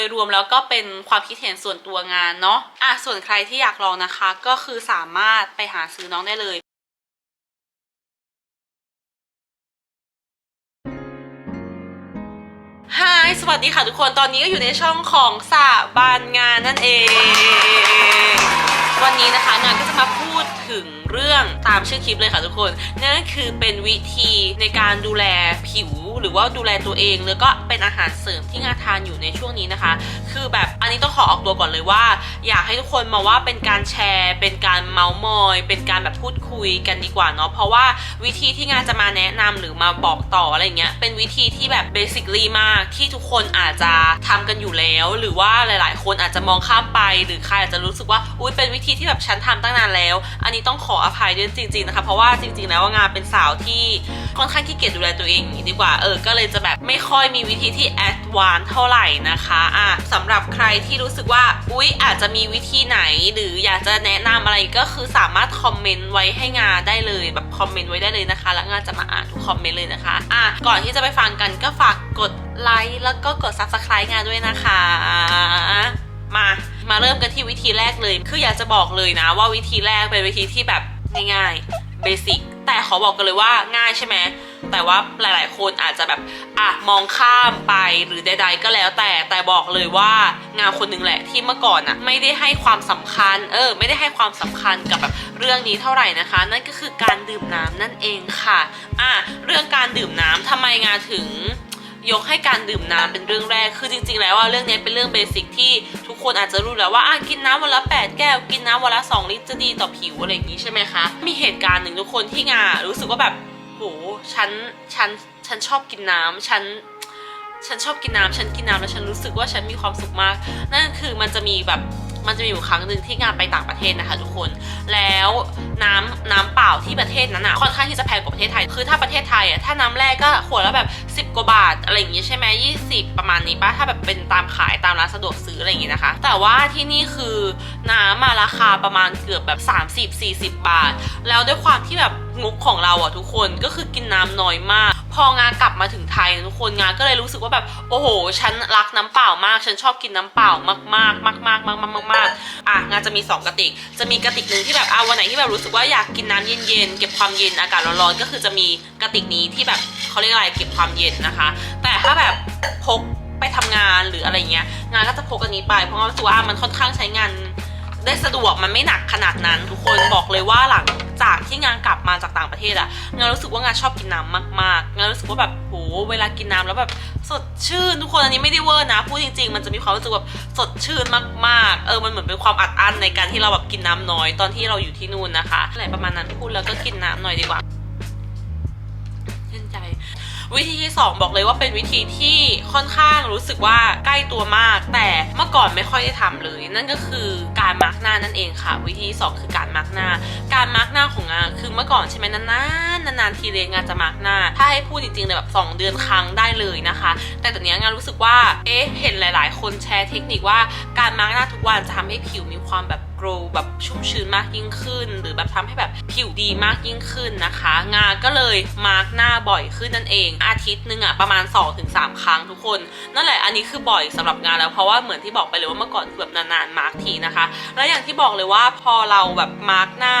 โดยรวมแล้วก็เป็นความคิดเห็นส่วนตัวงานเนาะอะส่วนใครที่อยากลองนะคะ ก็คือสามารถไปหาซื้อน้องได้เลยฮายสวัสดีค่ะทุกคน ตอนนี้ก็อยู่ในช่องของสาบานงานนั่นเอง วันนี้นะคะงานก็จะมาพูดถึงเรื่องตามชื่อคลิปเลยค่ะทุกคน นั่นคือเป็นวิธีในการดูแลผิวหรือว่าดูแลตัวเอง แล้วก็เป็นอาหารเสริมที่งานทานอยู่ในช่วงนี้นะคะ คือแบบ นนี้ต้องขอออกตัวก่อนเลยว่า อยากให้ทุกคนมาว่าเป็นการแชร์ เป็นการเมาส์มอย เป็นการแบบพูดคุยกันดีกว่าเนาะเพราะว่าวิธีที่งานจะมาแนะนำหรือมาบอกต่ออะไรเงี้ยเป็นวิธีที่แบบเบสิคลีมากที่ทุกคนอาจจะทำกันอยู่แล้ว หรือว่าหลาย ๆ คนอาจจะมองข้ามไป หรือใครอาจจะรู้สึกว่าอุ้ยเป็นวิธีที่แบบฉันทำตั้งนานแล้ว อันนี้ต้องขออภัยด้วยจริง ๆ นะคะ เพราะว่าจริง ๆ แล้วงานเป็นสาวที่ค่อนข้างขี้เกียจดูแลตัวเองดีกว่าเออก็เลยจะแบบไม่ค่อยมีวิธีที่แอดวานเท่าไหร่นะคะอะสำหรับใครที่รู้สึกว่า อุ๊ย อาจจะมีวิธีไหน หรืออยากจะแนะนำอะไรก็คือสามารถคอมเมนต์ไว้ให้งานได้เลยแบบคอมเมนต์ไว้ได้เลยนะคะ แล้วงานจะมาอ่านทุกคอมเมนต์เลยนะคะอะก่อนที่จะไปฟังกันก็ฝากกดไลค์แล้วก็กด subscribe งานด้วยนะคะมา มาเริ่มกันที่วิธีแรกเลย คืออยากจะบอกเลยนะว่าวิธีแรกเป็นวิธีที่แบบง่ายๆเบสิกแต่ขอบอกกันเลยว่าง่ายใช่ไหม แต่ว่าหลาย ๆ คนอาจจะแบบอะมองข้ามไปหรือใด ๆ ก็แล้วแต่แต่บอกเลยว่างานคนหนึ่งแหละที่เมื่อก่อนอะไม่ได้ให้ความสำคัญ เออ ไม่ได้ให้ความสำคัญกับแบบเรื่องนี้เท่าไหร่นะคะ นั่นก็คือการดื่มน้ำนั่นเองค่ะอะเรื่องการดื่มน้ำทำไมงานถึงยกให้การดื่มน้ำเป็นเรื่องแรก คือจริง ๆ แล้วว่าเรื่องนี้เป็นเรื่องเบสิกที่ทุกคนอาจจะรู้แล้วว่าอะกินน้ำวันละ 8 แก้ว กินน้ำวันละ 2 ลิตรจะดีต่อผิวอะไรอย่างนี้ใช่ไหมคะ มีเหตุการณ์หนึ่งทุกคนที่งานรู้สึกว่าแบบ โหฉันฉันฉันชอบกินน้ำฉันฉันชอบกินน้ำฉันกินน้ำแล้วฉันรู้สึกว่าฉันมีความสุขมาก นั่นคือมันจะมีแบบ มันจะมีอยู่ครั้งหนึ่งที่งานไปต่างประเทศนะคะทุกคน แล้วน้ำน้ำเปล่าที่ประเทศนั้นอะค่อนข้างที่จะแพงกว่าประเทศไทย คือถ้าประเทศไทยอะถ้าน้ำแร่ก็ขวดละแบบ 10 กว่าบาทอะไรอย่างงี้ใช่ไหม20ประมาณนี้ป่ะถ้าแบบเป็นตามขายตามร้านสะดวกซื้ออะไรอย่างงี้นะคะ แต่ว่าที่นี่คือน้ำมาราคาประมาณเกือบแบบ30-40 บาท แล้วด้วยความที่แบบงบของเราอะทุกคนก็คือกินน้ำน้อยมาก องานกลับมาถึงไทยทุกคนงานก็เลยรู้สึกว่าแบบโอ้โห ฉันรักน้ำเปล่ามาก ฉันชอบกินน้ำเปล่ามากๆมากมากมากมากมากอะงานจะมี 2กระติก จะมีกระติกหนึ่งที่แบบอะวันไหนที่แบบรู้สึกว่าอยากกินน้ำเย็นๆเก็บความเย็นอากาศร้อนๆก็คือจะมีกระติกนี้ที่แบบเขาเรียกอะไรเก็บความเย็นนะคะ แต่ถ้าแบบพกไปทำงานหรืออะไรเงี้ยงานก็จะพกอันนี้ไปเพราะว่ารู้สึกว่ามันค่อนข้างใช้งาน ได้สะดวกมันไม่หนักขนาดนั้น ทุกคนบอกเลยว่าหลังจากที่งานกลับมาจากต่างประเทศอะงานรู้สึกว่างานชอบกินน้ำมากๆงานรู้สึกว่าแบบโหเวลากินน้ำแล้วแบบสดชื่นทุกคนอันนี้ไม่ได้เวอร์นะพูดจริง ๆ มันจะมีความรู้สึกแบบสดชื่นมากๆ เออมันเหมือนเป็นความอัดอั้นในการที่เราแบบกินน้ำน้อยตอนที่เราอยู่ที่นู่นนะคะอะไรประมาณนั้นพูดแล้วก็กินน้ำหน่อยดีกว่า วิธีที่สองบอกเลยว่าเป็นวิธีที่ค่อนข้างรู้สึกว่าใกล้ตัวมาก แต่เมื่อก่อนไม่ค่อยได้ทำเลย นั่นก็คือการมาร์กหน้านั่นเองค่ะ วิธีที่สองคือการมาร์กหน้า การมาร์กหน้าของงานคือเมื่อก่อนใช่ไหมนานๆนานๆทีเลยงานจะมาร์กหน้า ถ้าให้พูดจริงๆเลยแบบ2 เดือนครั้งได้เลยนะคะ แต่ตอนนี้งานรู้สึกว่าเอ๊ะเห็นหลาย ๆ คนแชร์เทคนิคว่าการมาร์กหน้าทุกวันจะทำให้ผิวมีความแบบ กรแบบชุ่มชื้นมากยิ่งขึ้น หรือแบบทำให้แบบผิวดีมากยิ่งขึ้นนะคะ งาก็เลยมาร์กหน้าบ่อยขึ้นนั่นเอง อาทิตย์หนึงอะประมาณ 2-3 ครั้งทุกคน นั่นแหละอันนี้คือบ่อยสำหรับงานแล้วเพราะว่าเหมือนที่บอกไปเลยว่าเมื่อก่อนคือแบบนานๆมาร์กทีนะคะ แล้วอย่างที่บอกเลยว่าพอเราแบบมาร์กหน้า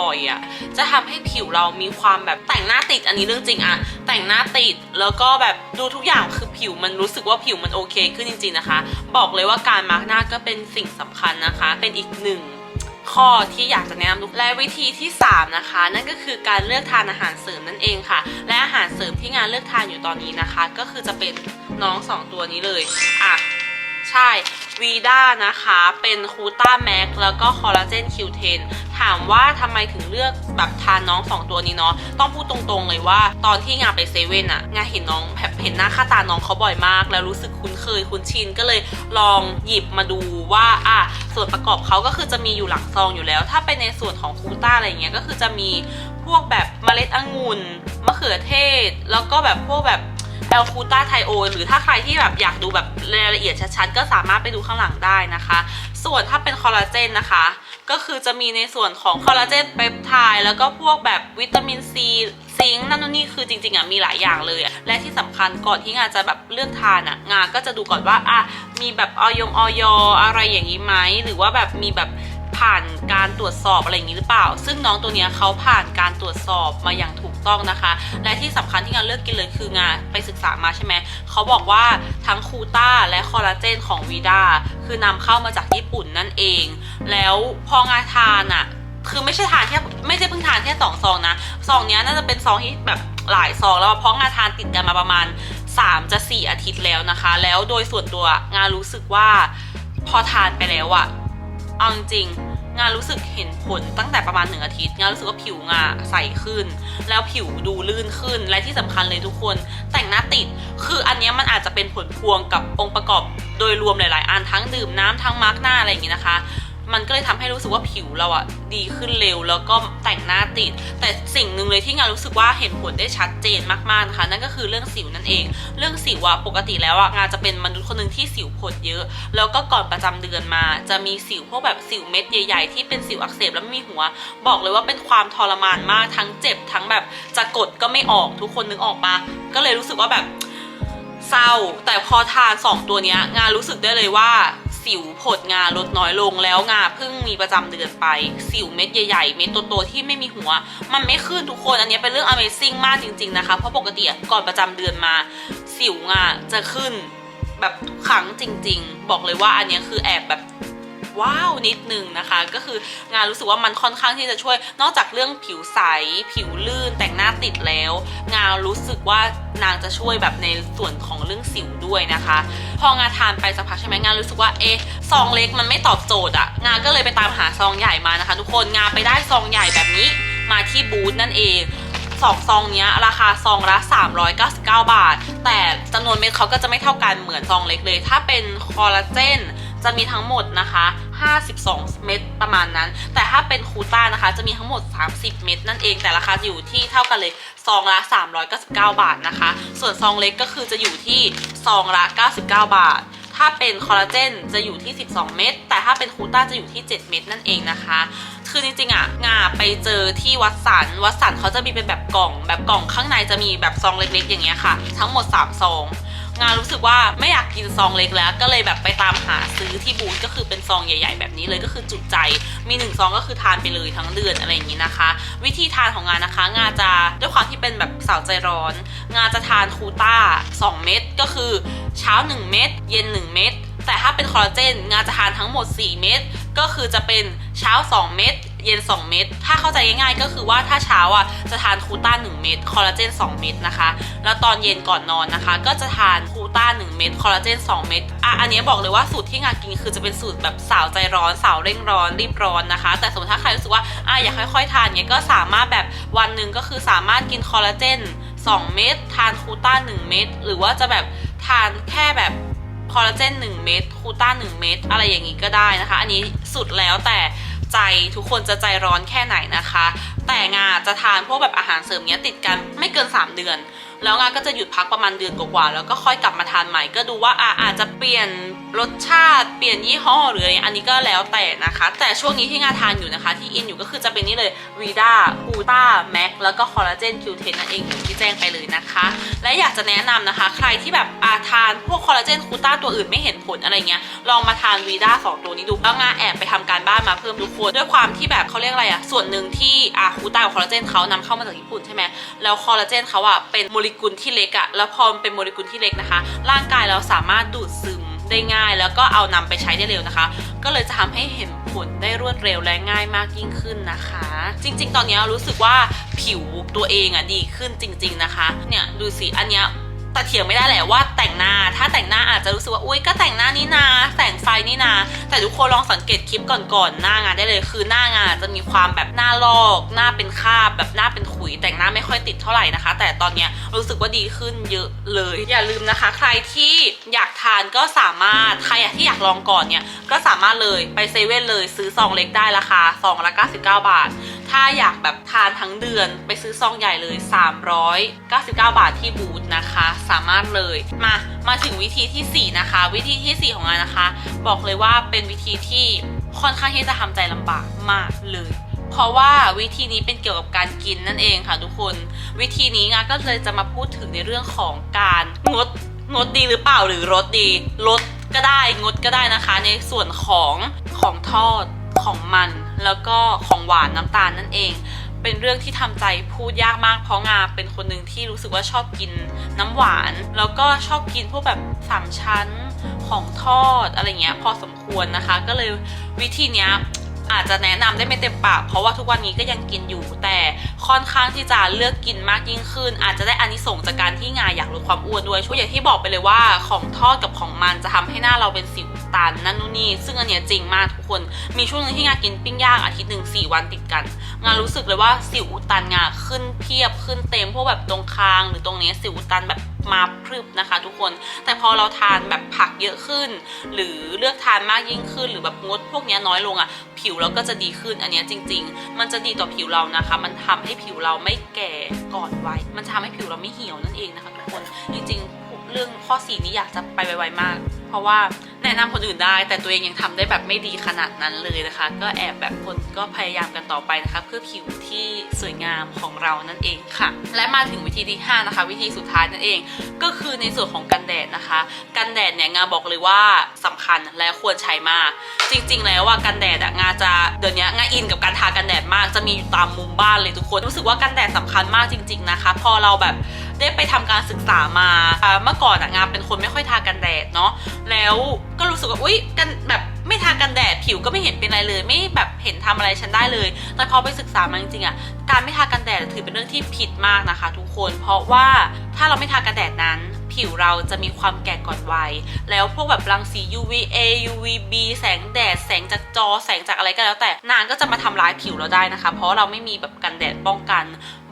บ่อยๆอะจะทำให้ผิวเรามีความแบบแต่งหน้าติดอันนี้เรื่องจริงอะแต่งหน้าติดแล้วก็แบบดูทุกอย่างคือ ผิวมันรู้สึกว่าผิวมันโอเคขึ้นจริงๆนะคะ บอกเลยว่าการมาร์กหน้าก็เป็นสิ่งสำคัญนะคะ เป็นอีกหนึ่งข้อที่อยากจะแนะนำทุกและวิธีที่ 3 นะคะ นั่นก็คือการเลือกทานอาหารเสริมนั่นเองค่ะ และอาหารเสริมที่งานเลือกทานอยู่ตอนนี้นะคะ ก็คือจะเป็นน้อง 2 ตัวนี้เลยอะใช่วีด้านะคะ เป็นคูต้าแม็กแล้วก็คอลลาเจนคิวเทนถามว่าทำไมถึงเลือกแบบทานน้อง 2 ตัวนี้เนาะต้องพูดตรงๆเลยว่าตอนที่งานไปเซเว่นอะงานเห็นน้องแบบ เห็นหน้าค่าตาน้องเขาบ่อยมาก แล้วรู้สึกคุ้นเคยคุ้นชินก็เลยลองหยิบมาดูว่าอะส่วนประกอบเขาก็คือจะมีอยู่หลังซองอยู่แล้ว ถ้าเป็นในส่วนของคูต้าอะไรเงี้ยก็คือจะมีพวกแบบเมล็ดองุ่นมะเขือเทศ แล้วก็แบบพวกแบบแอลคูต้าไทโอหรือถ้าใครที่แบบอยากดูแบบรายละเอียดชัดๆ ก็สามารถไปดูข้างหลังได้นะคะ ส่วนถ้าเป็นคอลลาเจนนะคะ ก็คือจะมีในส่วนของคอลลาเจนเปปไทด์แล้วก็พวกแบบวิตามินซี ซิงค์นั่นนู่นนี่คือจริงๆอะมีหลายอย่างเลยอะและที่สำคัญก่อนที่งานจะแบบเลือกทานอะงานก็จะดูก่อนว่าอะมีแบบออยงออยอะไรอย่างนี้ไหมหรือว่าแบบมีแบบผ่านการตรวจสอบอะไรอย่างนี้หรือเปล่า ซึ่งน้องตัวเนี้ยเขาผ่านการตรวจสอบมาอย่างถูกต้องนะคะ และที่สำคัญที่งานเลือกกินเลยคืองานไปศึกษามาใช่ไหมเขาบอกว่าทั้งคูต้าและคอลลาเจนของวีดาคือนำเข้ามาจากญี่ปุ่นนั่นเอง แล้วพองาทานอะ คือไม่ใช่ทานแค่ไม่ใช่เพิ่งทานแค่สองซองนะซองเนี้ยน่าจะเป็นซองที่แบบหลายซองแล้วเพราะงานทานติดกันมาประมาณ 3 จะ 4 อาทิตย์แล้วนะคะ แล้วโดยส่วนตัวงานรู้สึกว่าพอทานไปแล้วอะเอาจริงงานรู้สึกเห็นผลตั้งแต่ประมาณหนึ่งอาทิตย์ งานรู้สึกว่าผิวงาใสขึ้น แล้วผิวดูลื่นขึ้น และที่สำคัญเลยทุกคน แต่งหน้าติด คืออันนี้มันอาจจะเป็นผลพวงกับองค์ประกอบโดยรวมหลาย ๆ อันทั้งดื่มน้ำทั้งมาร์กหน้าอะไรอย่างงี้นะคะ มันก็เลยทำให้รู้สึกว่าผิวเราอะดีขึ้นเร็วแล้วก็แต่งหน้าติด แต่สิ่งหนึ่งเลยที่งานรู้สึกว่าเห็นผลได้ชัดเจนมากๆนะคะนั่นก็คือเรื่องสิวนั่นเอง เรื่องสิวอะปกติแล้วอะงานจะเป็นมนุษย์คนหนึ่งที่สิวผดเยอะ แล้วก็ก่อนประจำเดือนมา จะมีสิวพวกแบบสิวเม็ดใหญ่ๆ ที่เป็นสิวอักเสบแล้วไม่มีหัว บอกเลยว่าเป็นความทรมานมากทั้งเจ็บทั้งแบบจะกดก็ไม่ออกทุกคนนึกออกปะก็เลยรู้สึกว่าแบบเศร้าแต่พอทาน 2 ตัวนี้งานรู้สึกได้เลยว่า สิวผดงาลดน้อยลงแล้วงาเพิ่งมีประจำเดือนไป สิวเม็ดใหญ่ๆ เม็ดโตๆที่ไม่มีหัว มันไม่ขึ้นทุกคนอันนี้เป็นเรื่อง Amazing มากจริง ๆนะคะ เพราะปกติก่อนประจำเดือนมา สิวงาจะขึ้นแบบทุกครั้งจริง ๆ บอกเลยว่าอันนี้คือแอบแบบ ว้าวนิดนึงนะคะ ก็คืองานรู้สึกว่ามันค่อนข้างที่จะช่วย นอกจากเรื่องผิวใส ผิวลื่นแต่งหน้าติดแล้ว งานรู้สึกว่านางจะช่วยแบบในส่วนของเรื่องสิวด้วยนะคะ พองานทานไปสักพักใช่ไหมงานรู้สึกว่าเอ๊ะซองเล็กมันไม่ตอบโจทย์อะงานก็เลยไปตามหาซองใหญ่มานะคะ ทุกคนงานไปได้ซองใหญ่แบบนี้มาที่บูธนั่นเองสองซองนี้ราคาซองละ 399 บาท แต่จำนวนเม็ดเขาก็จะไม่เท่ากันเหมือนซองเล็กเลย ถ้าเป็นคอลลาเจน จะมีทั้งหมดนะคะ 52 เม็ดประมาณนั้น แต่ถ้าเป็นคูต้านะคะ จะมีทั้งหมด 30 เม็ดนั่นเอง แต่ราคาจะอยู่ที่เท่ากันเลยซองละ 399 บาทนะคะ ส่วนซองเล็กก็คือจะอยู่ที่ซองละ 99 บาทถ้าเป็นคอลลาเจนจะอยู่ที่ 12 เม็ด แต่ถ้าเป็นคูต้าจะอยู่ที่ 7 เม็ดนั่นเองนะคะ คือจริงๆอะ งาไปเจอที่วัดสัน วัดสันเขาจะมีเป็นแบบกล่อง แบบกล่องข้างในจะมีแบบซองเล็กๆ อย่างเงี้ยค่ะ ทั้งหมด 3 ซอง งานรู้สึกว่าไม่อยากกินซองเล็กแล้ว ก็เลยแบบไปตามหาซื้อที่บูธก็คือเป็นซองใหญ่ ๆ แบบนี้เลยก็คือจุใจ มีหนึ่งซองก็คือทานไปเลยทั้งเดือนอะไรอย่างนี้นะคะ วิธีทานของงานนะคะ งาจะด้วยความที่เป็นแบบสาวใจร้อน งาจะทานคูต้า 2 เม็ดก็คือเช้า 1 เม็ดเย็น 1 เม็ดแต่ถ้าเป็นคอลลาเจนงาจะทานทั้งหมด 4 เม็ดก็คือจะเป็นเช้า 2 เม็ด เย็น 2 เม็ด ถ้าเข้าใจง่ายๆก็คือว่าถ้าเช้าอะจะทานคูต้า 1 เม็ด คอลลาเจน 2 เม็ดนะคะ แล้วตอนเย็นก่อนนอนนะคะ ก็จะทานคูต้า 1 เม็ด คอลลาเจน 2 เม็ด อะ อันนี้บอกเลยว่าสูตรที่งานกินคือจะเป็นสูตรแบบสาวใจร้อน สาวเร่งร้อน รีบร้อนนะคะ แต่สมมติถ้าใครรู้สึกว่า อะอยากค่อยๆทานเนี้ยก็สามารถแบบวันหนึ่งก็คือสามารถกินคอลลาเจน 2 เม็ด ทานคูต้า 1 เม็ด หรือว่าจะแบบทานแค่แบบคอลลาเจน 1 เม็ด คูต้า 1 เม็ด อะไรอย่างนี้ก็ได้นะคะ อันนี้สุดแล้วแต่ ใจทุกคนจะใจร้อนแค่ไหนนะคะ แต่งาจะทานพวกแบบอาหารเสริมเนี้ยติดกันไม่เกิน 3 เดือน แล้วงาก็จะหยุดพักประมาณเดือนกว่าๆแล้วก็ค่อยกลับมาทานใหม่ก็ดูว่าอะอาจจะเปลี่ยน รสชาติเปลี่ยนยี่ห้อหรืออะไรอันนี้ก็แล้วแต่นะคะ แต่ช่วงนี้ที่งาทานอยู่นะคะ ที่อินอยู่ก็คือจะเป็นนี่เลยวีด้ากูต้าแม็กแล้วก็คอลลาเจนคิวเทนนั่นเองที่แจ้งไปเลยนะคะ และอยากจะแนะนำนะคะ ใครที่แบบอาทานพวกคอลลาเจนคูต้าตัวอื่นไม่เห็นผลอะไรเงี้ยลองมาทานวีด้าสองตัวนี้ดูแล้วงาแอบไปทำการบ้านมาเพิ่มทุกคนด้วยความที่แบบเขาเรียกอะไรอะส่วนหนึ่งที่อาคูต้ากับคอลลาเจนเขานำเข้ามาจากญี่ปุ่นใช่ไหมแล้วคอลลาเจนเขาอะเป็นโมเลกุลที่เล็กอะแล้วพอเป็นโมเลกุลที่เล็กนะคะ ร่างกายเราสามารถดูดซึม ได้ง่าย แล้วก็เอานำไปใช้ได้เร็วนะคะ ก็เลยจะทำให้เห็นผลได้รวดเร็วและง่ายมากยิ่งขึ้นนะคะ จริง ๆ ตอนนี้รู้สึกว่าผิวตัวเองอะดีขึ้นจริง ๆนะคะ เนี่ยดูสิอันเนี้ยต่เถียงไม่ได้แหละว่าแต่งหน้า ถ้าแต่งหน้าอาจจะรู้สึกว่า อุ้ยก็แต่งหน้านี่นา แต่งไฟนี่นา แต่ทุกคนลองสังเกตคลิปก่อนๆ หน้างานได้เลย คือหน้างานจะมีความแบบหน้าลอก หน้าเป็นคาบแบบหน้าเป็นขุยแต่งหน้าไม่ค่อยติดเท่าไหร่นะคะ แต่ตอนเนี้ยรู้สึกว่าดีขึ้นเยอะเลย อย่าลืมนะคะ ใครที่อยากทานก็สามารถใครที่อยากลองก่อนเนี่ยก็สามารถเลยไปเซเว่นเลยซื้อซองเล็กได้ราคาซองละ99 บาท ถ้าอยากแบบทานทั้งเดือนไปซื้อซองใหญ่เลย 399 บาทที่บูธนะคะ สามารถเลยมามาถึงวิธีทีสี่4 นะคะ วิธีทีสี่ 4 ของงานนะคะ บอกเลยว่าเป็นวิธีที่ค่อนข้างที่จะทำใจลำบากมากเลย เพราะว่าวิธีนี้เป็นเกี่ยวกับการกินนั่นเองค่ะทุกคน วิธีนี้งาก็เลยจะมาพูดถึงในเรื่องของการงดงดดีหรือเปล่าหรือลดดีลดก็ได้งดก็ได้นะคะ ในส่วนของของทอดของมัน แล้วก็ของหวานน้ำตาลนั่นเองเป็นเรื่องที่ทำใจพูดยากมากเพราะงาเป็นคนหนึ่งที่รู้สึกว่าชอบกินน้ำหวาน แล้วก็ชอบกินพวกแบบสามชั้นของทอดอะไรเงี้ยพอสมควรนะคะ ก็เลยวิธีเนี้ย อาจจะแนะนำได้ไม่เต็มปาก เพราะว่าทุกวันนี้ก็ยังกินอยู่แต่ค่อนข้างที่จะเลือกกินมากยิ่งขึ้น อาจจะได้อานิสงส์จากการที่งาอยากลดความอ้วนด้วยช่วยอย่างที่บอกไปเลยว่าของทอดกับของมันจะทำให้หน้าเราเป็นสิวอุดตันนั่นนู่นนี่ซึ่งอันเนี้ยจริงมากทุกคน มีช่วงหนึงที่งากินปิ้งย่างอาทิตย์หนึ่งสี่วันติดกัน งานรู้สึกเลยว่าสิวอุดตันงาขึ้นเพียบขึ้นเต็มพวกแบบตรงคางหรือตรงเนี้ยสิวอุดตันแบบ มาพรึบนะคะทุกคน แต่พอเราทานแบบผักเยอะขึ้น หรือเลือกทานมากยิ่งขึ้น หรือแบบงดพวกนี้น้อยลงอะ่ะ ผิวเราก็จะดีขึ้นอันเนี้ยจริง ๆ มันจะดีต่อผิวเรานะคะ มันทำให้ผิวเราไม่แก่ก่อนวัยมันทำให้ผิวเราไม่เหี่ยวนั่นเองนะคะทุกคนจริงๆ เรื่องข้อสีนี้อยากจะไปไวๆมาก เพราะว่าแนะนำคนอื่นได้ แต่ตัวเองยังทำได้แบบไม่ดีขนาดนั้นเลยนะคะ ก็แอบแบบคนก็พยายามกันต่อไปนะคะเพื่อผิวที่สวยงามของเรานั่นเองค่ะ และมาถึงวิธีที่ 5 นะคะ วิธีสุดท้ายนั่นเอง ก็คือในส่วนของกันแดดนะคะ กันแดดเนี่ยงาบอกเลยว่าสำคัญและควรใช้มาก จริง ๆ แล้วว่ากันแดดอะงาจะเดี๋ยวนี้งาอินกับการทากันแดดมากจะมีอยู่ตามมุมบ้านเลยทุกคนรู้สึกว่ากันแดดสำคัญมากจริง ๆนะคะ พอเราแบบ ได้ไปทำการศึกษามาอ่าเมื่อก่อนอะงามเป็นคนไม่ค่อยทากันแดดเนาะแล้วก็รู้สึกว่าอุ๊ยกันแบบไม่ทากันแดดผิวก็ไม่เห็นเป็นอะไรเลย ไม่แบบเห็นทำอะไรฉันได้เลย แต่พอไปศึกษามาจริงๆอะการไม่ทากันแดดถือเป็นเรื่องที่ผิดมากนะคะ ทุกคนเพราะว่าถ้าเราไม่ทากันแดดนั้นผิวเราจะมีความแก่ก่อนวัย แล้วพวกแบบรังสี UVA UVB แสงแดด แสงจากจอ แสงจากอะไรก็แล้วแต่ นางก็จะมาทำร้ายผิวเราได้นะคะ เพราะเราไม่มีแบบกันแดดป้องกัน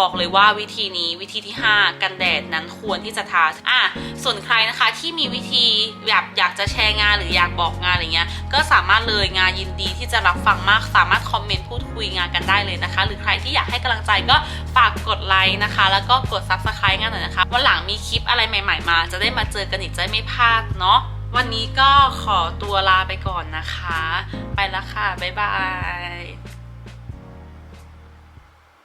บอกเลยว่าวิธีนี้วิธีที่ 5 กันแดดนั้นควรที่จะทาอะส่วนใครนะคะที่มีวิธีแบบอยากจะแชร์งานหรืออยากบอกงานอะไรเงี้ยก็สามารถเลยงานยินดีที่จะรับฟังมาก สามารถคอมเมนต์พูดคุยงานกันได้เลยนะคะ หรือใครที่อยากให้กำลังใจก็ฝากกดไลค์นะคะ แล้วก็กด subscribe งานหน่อยนะคะวันหลังมีคลิปอะไรใหม่ ๆ มา จะได้มาเจอกันอีกจะได้ไม่พลาดเนาะวันนี้ก็ขอตัวลาไปก่อนนะคะ ไปแล้วค่ะ บ๊ายบาย